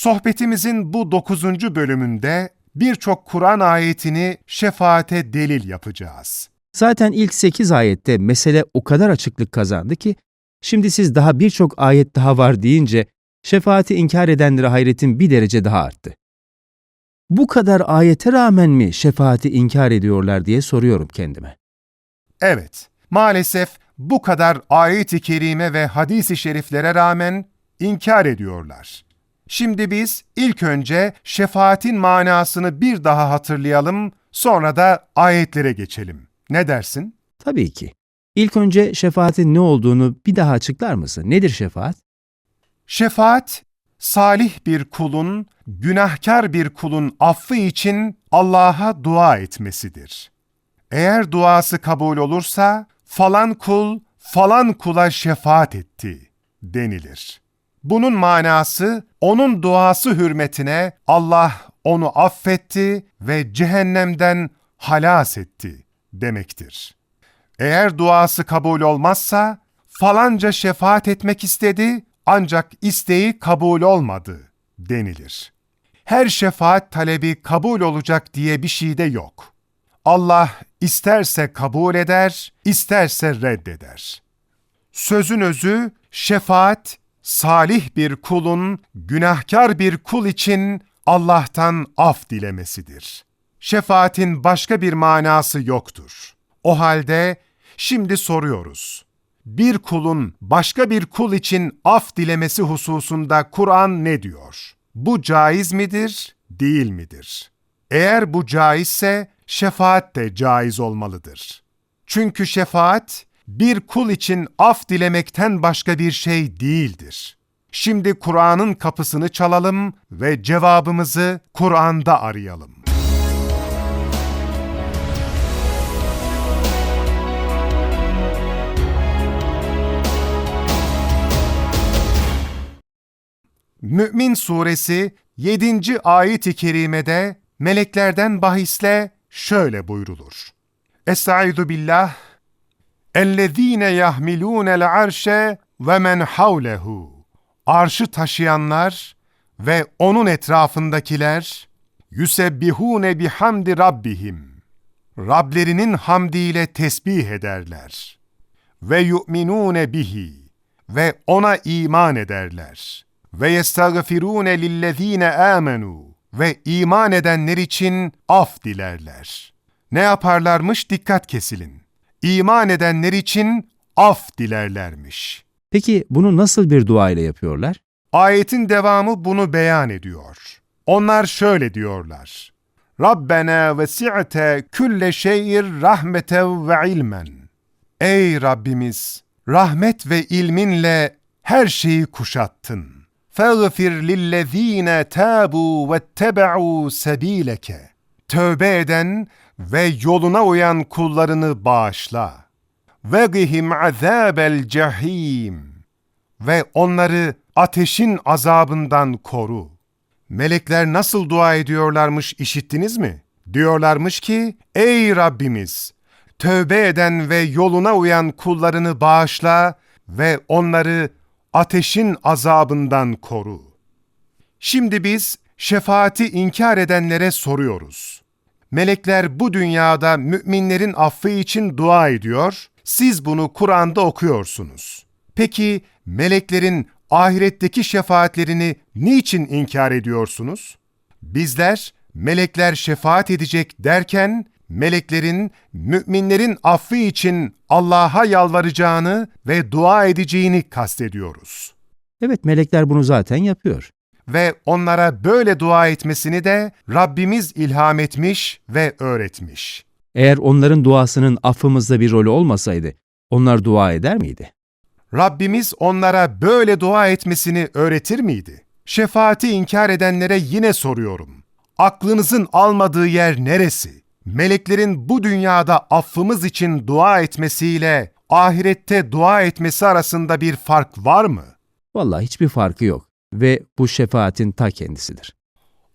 Sohbetimizin bu dokuzuncu bölümünde birçok Kur'an ayetini şefaate delil yapacağız. Zaten ilk 8 ayette mesele o kadar açıklık kazandı ki, şimdi siz daha birçok ayet daha var deyince, şefaati inkar edenlere hayretin bir derece daha arttı. Bu kadar ayete rağmen mi şefaati inkar ediyorlar diye soruyorum kendime. Evet, maalesef bu kadar ayet-i kerime ve hadis-i şeriflere rağmen inkar ediyorlar. Şimdi biz ilk önce şefaatin manasını bir daha hatırlayalım, sonra da ayetlere geçelim. Ne dersin? Tabii ki. İlk önce şefaatin ne olduğunu bir daha açıklar mısın? Nedir şefaat? Şefaat, salih bir kulun, günahkar bir kulun affı için Allah'a dua etmesidir. Eğer duası kabul olursa, falan kul, falan kula şefaat etti denilir. Bunun manası, onun duası hürmetine Allah onu affetti ve cehennemden halas etti demektir. Eğer duası kabul olmazsa, falanca şefaat etmek istedi ancak isteği kabul olmadı denilir. Her şefaat talebi kabul olacak diye bir şey de yok. Allah isterse kabul eder, isterse reddeder. Sözün özü, şefaat, salih bir kulun, günahkar bir kul için Allah'tan af dilemesidir. Şefaatin başka bir manası yoktur. O halde şimdi soruyoruz. Bir kulun başka bir kul için af dilemesi hususunda Kur'an ne diyor? Bu caiz midir, değil midir? Eğer bu caizse şefaat de caiz olmalıdır. Çünkü şefaat bir kul için af dilemekten başka bir şey değildir. Şimdi Kur'an'ın kapısını çalalım ve cevabımızı Kur'an'da arayalım. Mü'min suresi 7. ayet-i kerimede meleklerden bahisle şöyle buyrulur. Estaizu billah اَلَّذ۪ينَ يَحْمِلُونَ الْعَرْشَ وَمَنْ حَوْلَهُ Arşı taşıyanlar ve onun etrafındakiler yüsebbihune bihamdi rabbihim Rablerinin hamdiyle tesbih ederler. Ve yu'minune bihi ve ona iman ederler. Ve yestagfirune lillezine amenu ve iman edenler için af dilerler. Ne yaparlarmış dikkat kesilin. iman edenler için af dilerlermiş. Peki bunu nasıl bir dua ile yapıyorlar? Ayetin devamı bunu beyan ediyor. Onlar şöyle diyorlar. Rabbena vesi'te külle şeyir rahmeten ve ilmen. Ey Rabbimiz! Rahmet ve ilminle her şeyi kuşattın. Fagfir lillezine tabu ve tebe'u sebileke. Tövbe eden ve yoluna uyan kullarını bağışla. Ve gihim azabel cehim ve onları ateşin azabından koru. Melekler nasıl dua ediyorlarmış işittiniz mi? Diyorlarmış ki, ey Rabbimiz! Tövbe eden ve yoluna uyan kullarını bağışla ve onları ateşin azabından koru. Şimdi biz şefaati inkar edenlere soruyoruz. Melekler bu dünyada müminlerin affı için dua ediyor, siz bunu Kur'an'da okuyorsunuz. Peki meleklerin ahiretteki şefaatlerini niçin inkar ediyorsunuz? Bizler melekler şefaat edecek derken meleklerin müminlerin affı için Allah'a yalvaracağını ve dua edeceğini kastediyoruz. Evet melekler bunu zaten yapıyor. Ve onlara böyle dua etmesini de Rabbimiz ilham etmiş ve öğretmiş. Eğer onların duasının affımızda bir rolü olmasaydı, onlar dua eder miydi? Rabbimiz onlara böyle dua etmesini öğretir miydi? Şefaati inkar edenlere yine soruyorum. Aklınızın almadığı yer neresi? Meleklerin bu dünyada affımız için dua etmesiyle ahirette dua etmesi arasında bir fark var mı? Vallahi hiçbir farkı yok ve bu şefaatin ta kendisidir.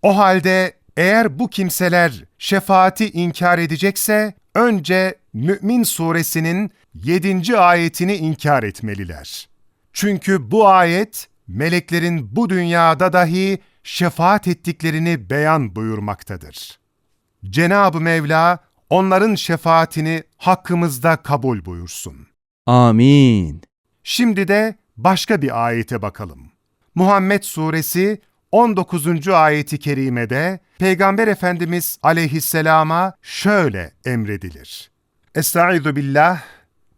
O halde eğer bu kimseler şefaati inkar edecekse önce Mü'min suresinin 7. ayetini inkar etmeliler. Çünkü bu ayet meleklerin bu dünyada dahi şefaat ettiklerini beyan buyurmaktadır. Cenab-ı Mevla onların şefaatini hakkımızda kabul buyursun. Amin. Şimdi de başka bir ayete bakalım. Muhammed Suresi 19. ayeti kerimede Peygamber Efendimiz aleyhisselama şöyle emredilir. Estaizu billah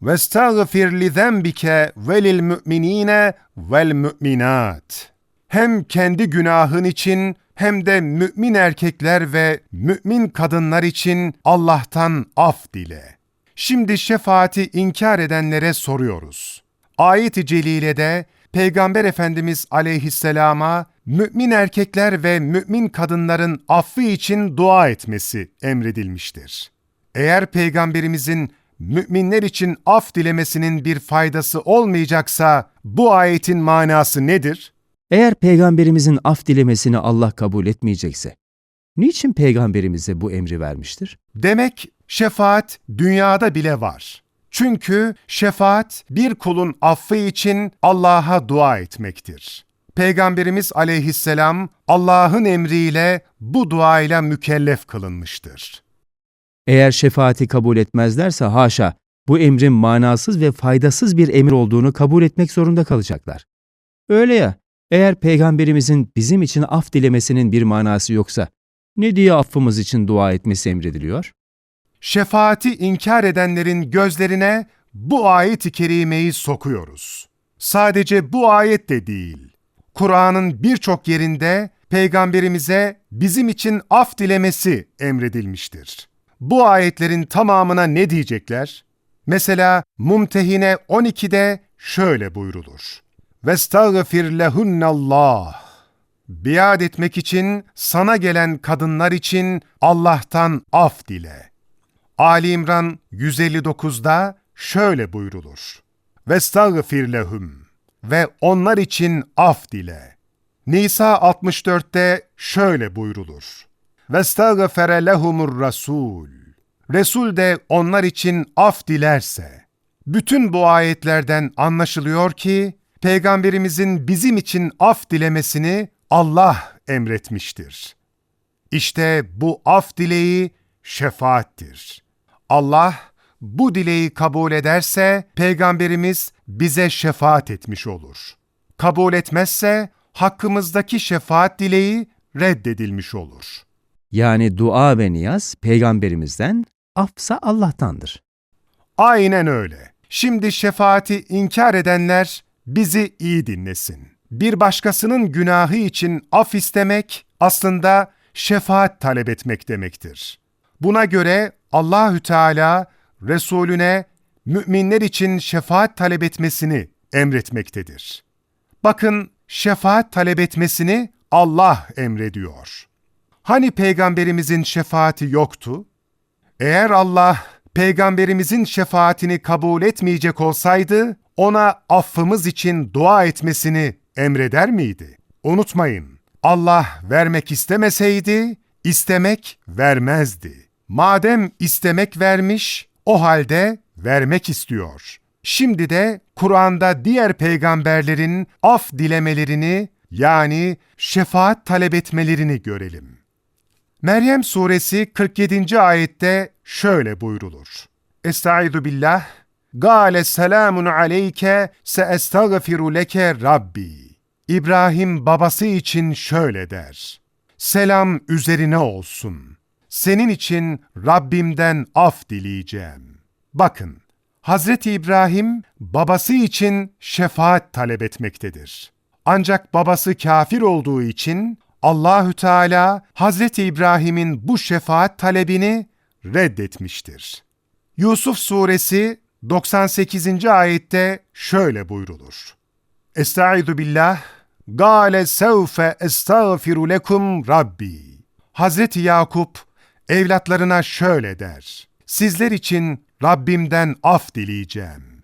ve estağfir li zenbike ve lil müminine vel müminat. Hem kendi günahın için hem de mümin erkekler ve mümin kadınlar için Allah'tan af dile. Şimdi şefaati inkar edenlere soruyoruz. Ayet-i Celile'de Peygamber Efendimiz aleyhisselama mümin erkekler ve mümin kadınların affı için dua etmesi emredilmiştir. Eğer Peygamberimizin müminler için af dilemesinin bir faydası olmayacaksa bu ayetin manası nedir? Eğer peygamberimizin af dilemesini Allah kabul etmeyecekse, niçin peygamberimize bu emri vermiştir? Demek şefaat dünyada bile var. Çünkü şefaat bir kulun affı için Allah'a dua etmektir. Peygamberimiz aleyhisselam Allah'ın emriyle bu duayla mükellef kılınmıştır. Eğer şefaati kabul etmezlerse haşa, bu emrin manasız ve faydasız bir emir olduğunu kabul etmek zorunda kalacaklar. Öyle ya, eğer peygamberimizin bizim için af dilemesinin bir manası yoksa, ne diye affımız için dua etmesi emrediliyor? Şefaati inkar edenlerin gözlerine bu ayet-i kerimeyi sokuyoruz. Sadece bu ayet de değil. Kur'an'ın birçok yerinde peygamberimize bizim için af dilemesi emredilmiştir. Bu ayetlerin tamamına ne diyecekler? Mesela Mumtehine 12'de şöyle buyrulur. Vestağfir lehunnallah. Biat etmek için sana gelen kadınlar için Allah'tan af dile. Ali İmran 159'da şöyle buyrulur. Vestağfir lehum ve onlar için af dile. Nisa 64'te şöyle buyrulur. Vestağfere lehumur rasul. Resul de onlar için af dilerse. Bütün bu ayetlerden anlaşılıyor ki Peygamberimizin bizim için af dilemesini Allah emretmiştir. İşte bu af dileği şefaattir. Allah bu dileği kabul ederse peygamberimiz bize şefaat etmiş olur. Kabul etmezse hakkımızdaki şefaat dileği reddedilmiş olur. Yani dua ve niyaz peygamberimizden, afsa Allah'tandır. Aynen öyle. Şimdi şefaati inkar edenler bizi iyi dinlesin. Bir başkasının günahı için af istemek aslında şefaat talep etmek demektir. Buna göre Allahü Teala Resulüne müminler için şefaat talep etmesini emretmektedir. Bakın şefaat talep etmesini Allah emrediyor. Hani peygamberimizin şefaati yoktu? Eğer Allah peygamberimizin şefaatini kabul etmeyecek olsaydı ona affımız için dua etmesini emreder miydi? Unutmayın, Allah vermek istemeseydi istemek vermezdi. Madem istemek vermiş, o halde vermek istiyor. Şimdi de Kur'an'da diğer peygamberlerin af dilemelerini yani şefaat talep etmelerini görelim. Meryem suresi 47. ayette şöyle buyrulur. Estaizu billah. Gale selamun aleyke se estağfiru leke Rabbi. İbrahim babası için şöyle der. Selam üzerine olsun. Senin için Rabbimden af dileyeceğim. Bakın, Hazreti İbrahim babası için şefaat talep etmektedir. Ancak babası kafir olduğu için Allahü Teala Hazreti İbrahim'in bu şefaat talebini reddetmiştir. Yusuf suresi 98. ayette şöyle buyrulur. Estaizu billah, Gale sevfe estağfiru lekum Rabbi. Hazreti Yakup evlatlarına şöyle der. Sizler için Rabbimden af dileyeceğim.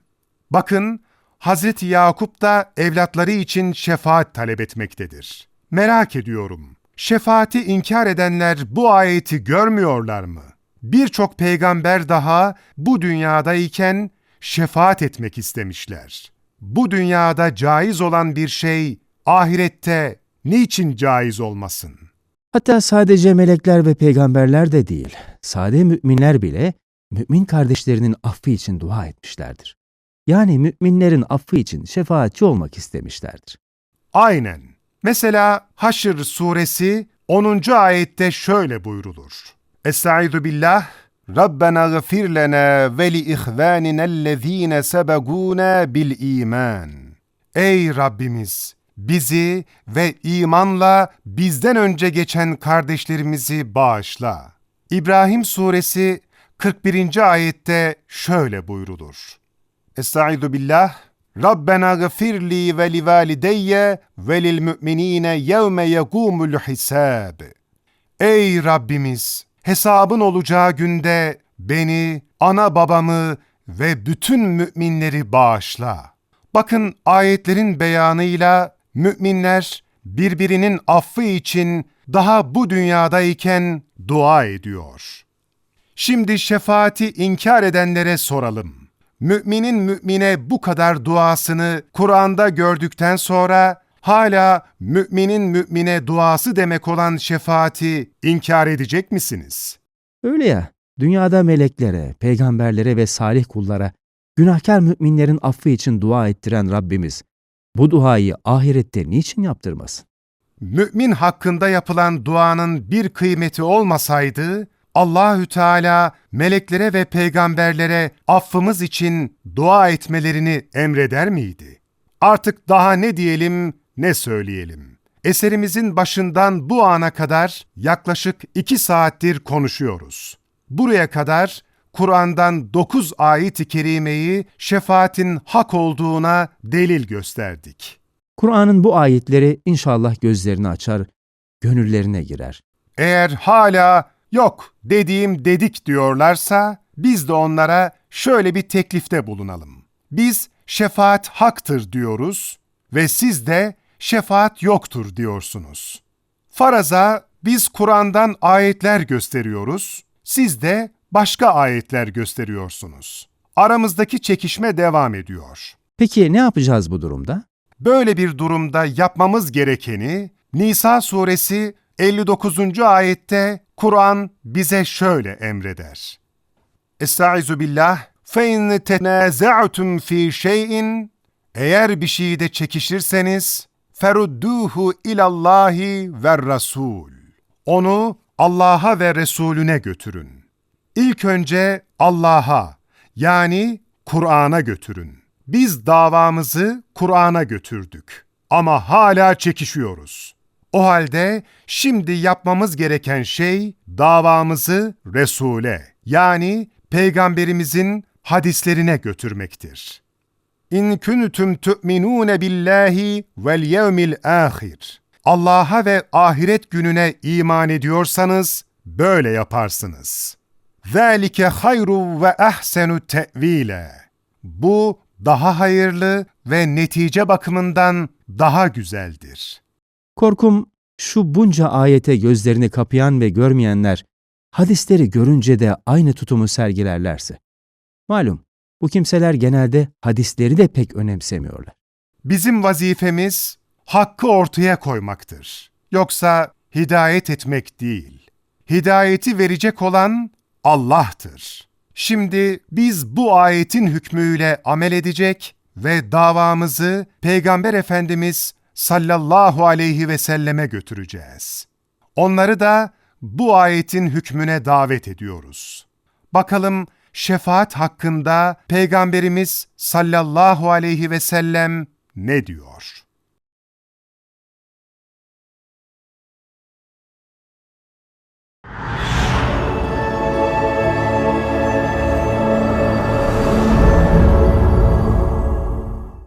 Bakın, Hazreti Yakup da evlatları için şefaat talep etmektedir. Merak ediyorum, şefaati inkar edenler bu ayeti görmüyorlar mı? Birçok peygamber daha bu dünyadayken şefaat etmek istemişler. Bu dünyada caiz olan bir şey ahirette niçin caiz olmasın? Hatta sadece melekler ve peygamberler de değil, sade müminler bile mümin kardeşlerinin affı için dua etmişlerdir. Yani müminlerin affı için şefaatçi olmak istemişlerdir. Aynen. Mesela Haşr suresi 10. ayette şöyle buyrulur. Estaizu billah Rabbena gfir lena ve li ihvaninellezine sebeguna bil iman. Ey Rabbimiz! Bizi ve imanla bizden önce geçen kardeşlerimizi bağışla. İbrahim suresi 41. ayette şöyle buyrulur. Estaizu billah Rabbena gfirli ve li valideyye ve lil müminine yevme yegumul hisab. Ey Rabbimiz! Hesabın olacağı günde beni, ana babamı ve bütün müminleri bağışla. Bakın ayetlerin beyanıyla müminler birbirinin affı için daha bu dünyadayken dua ediyor. Şimdi şefaati inkar edenlere soralım. Müminin mümine bu kadar duasını Kur'an'da gördükten sonra hala müminin mümine duası demek olan şefaati inkar edecek misiniz? Öyle ya, dünyada meleklere, peygamberlere ve salih kullara günahkar müminlerin affı için dua ettiren Rabbimiz, bu duayı ahirette niçin yaptırmasın? Mümin hakkında yapılan duanın bir kıymeti olmasaydı Allahü Teala meleklere ve peygamberlere affımız için dua etmelerini emreder miydi? Artık daha ne diyelim, ne söyleyelim. Eserimizin başından bu ana kadar yaklaşık iki saattir konuşuyoruz. Buraya kadar Kur'an'dan dokuz ayet-i kerimeyi şefaatin hak olduğuna delil gösterdik. Kur'an'ın bu ayetleri inşallah gözlerini açar, gönüllerine girer. Eğer hala yok dediğim dedik diyorlarsa biz de onlara şöyle bir teklifte bulunalım. Biz şefaat haktır diyoruz ve siz de şefaat yoktur diyorsunuz. Faraza biz Kur'an'dan ayetler gösteriyoruz, siz de başka ayetler gösteriyorsunuz. Aramızdaki çekişme devam ediyor. Peki ne yapacağız bu durumda? Böyle bir durumda yapmamız gerekeni Nisa suresi 59. ayette Kur'an bize şöyle emreder. Estaizu billah فَاِنْ تَنَازَعْتُمْ ف۪ي şeyin Eğer bir şeyde çekişirseniz ferudduhu ilallahi ve rasul. Onu Allah'a ve Resulüne götürün. İlk önce Allah'a yani Kur'an'a götürün. Biz davamızı Kur'an'a götürdük ama hala çekişiyoruz. O halde şimdi yapmamız gereken şey davamızı Resul'e yani peygamberimizin hadislerine götürmektir. İn kuntum tu'minun billahi vel yevmil ahir. Allah'a ve ahiret gününe iman ediyorsanız böyle yaparsınız. Zalike hayru ve ahsenu te'vile. Bu daha hayırlı ve netice bakımından daha güzeldir. Korkum şu bunca ayete gözlerini kapayan ve görmeyenler hadisleri görünce de aynı tutumu sergilerlerse. Malum bu kimseler genelde hadisleri de pek önemsemiyorlar. Bizim vazifemiz hakkı ortaya koymaktır. Yoksa hidayet etmek değil. Hidayeti verecek olan Allah'tır. Şimdi biz bu ayetin hükmüyle amel edecek ve davamızı Peygamber Efendimiz sallallahu aleyhi ve selleme götüreceğiz. Onları da bu ayetin hükmüne davet ediyoruz. Bakalım şefaat hakkında Peygamberimiz sallallahu aleyhi ve sellem ne diyor?